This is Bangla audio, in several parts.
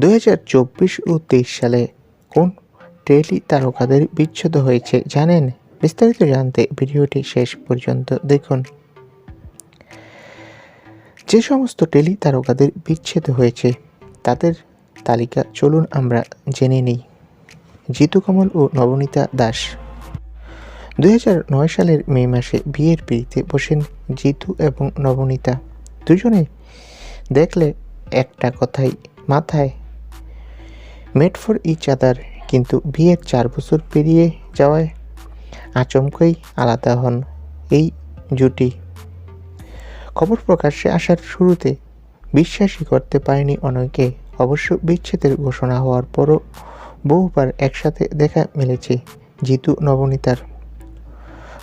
দুই হাজার চব্বিশ ও তেইশ সালে কোন টেলি তারকাদের বিচ্ছেদ হয়েছে জানেন? বিস্তারিত জানতে ভিডিওটি শেষ পর্যন্ত দেখুন। যে সমস্ত টেলি তারকাদের বিচ্ছেদ হয়েছে, তাদের তালিকা চলুন আমরা জেনে নিই। জিতু কমল ও নবনীতা দাস। দুই সালের মে মাসে বিয়ের পিড়িতে বসেন জিতু এবং নবনীতা। দুজনে দেখলে একটা কথাই মাথায় মেড ফর ইচ আদার কিন্তু বিয়ের চার বছর পেরিয়ে যাওয়ায় আচমকাই আলাদা হন এই জুটি। খবর প্রকাশ্যে আসার শুরুতে বিশ্বাসই করতে পারেনি অনেকে অবশ্য বিচ্ছেদের ঘোষণা হওয়ার পরও বহুবার একসাথে দেখা মিলেছে জিতু নবনীতার।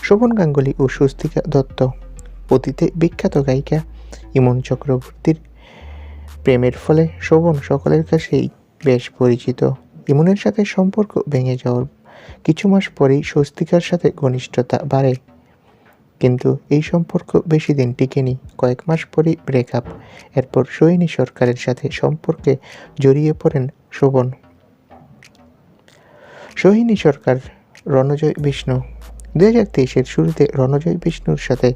শোভন গাঙ্গুলি ও স্বস্তিকা দত্ত, অতীতে বিখ্যাত গায়িকা ইমন চক্রবর্তীর প্রেমের ফলে শোভন সকলের কাছেই বেশ পরিচিত। ইমনের সাথে সম্পর্ক ভেঙে যাওয়ার কিছু মাস পরেই স্বস্তিকার সাথে ঘনিষ্ঠতা বাড়ে। কিন্তু এই সম্পর্ক বেশি দিন টিকেনি। কয়েক মাস পরেই ব্রেকআপ এরপর সৈনী সরকারের সাথে সম্পর্কে জড়িয়ে পড়েন শোভন। সোহিনী সরকার রণজয় বিষ্ণু। দু হাজার তেইশের শুরুতে রণজয় বিষ্ণুর সাথে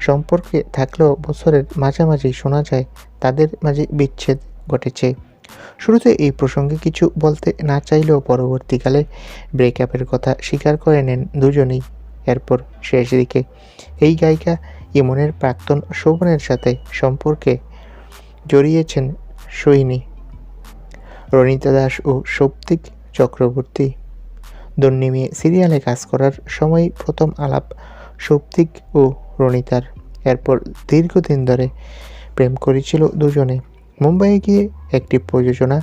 সম্পর্কে থাকলেও বছরের মাঝামাঝি শোনা যায়, তাদের মাঝে বিচ্ছেদ ঘটেছে। শুরুতে এই প্রসঙ্গে কিছু বলতে না চাইলেও পরবর্তীকালে ব্রেকআপের কথা স্বীকার করে নেন দুজনেই। এরপর শেষ দিকে এই গায়িকা ইমনের প্রাক্তন শোভনের সাথে সম্পর্কে জড়িয়েছেন সৈনী, রনিতা দাস ও সৌপ্তিক চক্রবর্তী। দন্নিমে সিরিয়ালে কাজ করার সময় প্রথম আলাপ সৌপ্তিক ও রনিতার। এরপর দীর্ঘদিন ধরে প্রেম করেছিল দুজনে। মুম্বাইয়ে গিয়ে একটি প্রযোজনা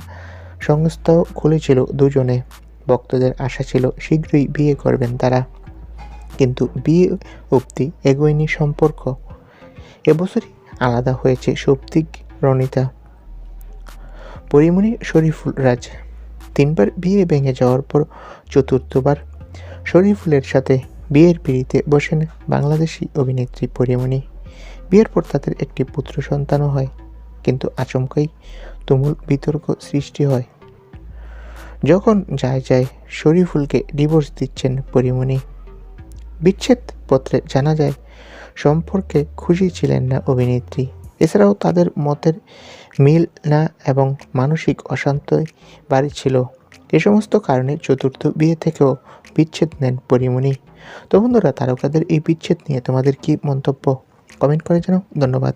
সংস্থাও খুলেছিল দুজনে। ভক্তদের আশা ছিল শীঘ্রই বিয়ে করবেন তারা। কিন্তু বিয়ে অবধি এগোয়নি সম্পর্ক। এবছরই আলাদা হয়েছে সৌপ্তিক, রনিতা। পরিমণি, শরীফুল, রাজ। তিনবার বিয়ে ভেঙে যাওয়ার পর চতুর্থবার শরীফুলের সাথে বিয়ের পিড়িতে বসেন বাংলাদেশি অভিনেত্রী পরিমণি। বিয়ের পর তাদের একটি পুত্র সন্তানও হয়। কিন্তু আচমকাই তুমুল বিতর্ক সৃষ্টি হয়। যখন যায় যায় শরীফুলকে ডিভোর্স দিচ্ছেন পরিমণি, বিচ্ছেদ পত্রে জানা যায়, সম্পর্কে খুশি ছিলেন না অভিনেত্রী। এছাড়াও তাদের মতের মিল না এবং মানসিক অশান্তই বাড়ি ছিল। এ সমস্ত কারণে চতুর্থ বিয়ে থেকেও বিচ্ছেদ নেন পরিমণি। তো বন্ধুরা, তারকাদের এই বিচ্ছেদ নিয়ে তোমাদের কি মন্তব্য? কমেন্ট করে জানাও। ধন্যবাদ।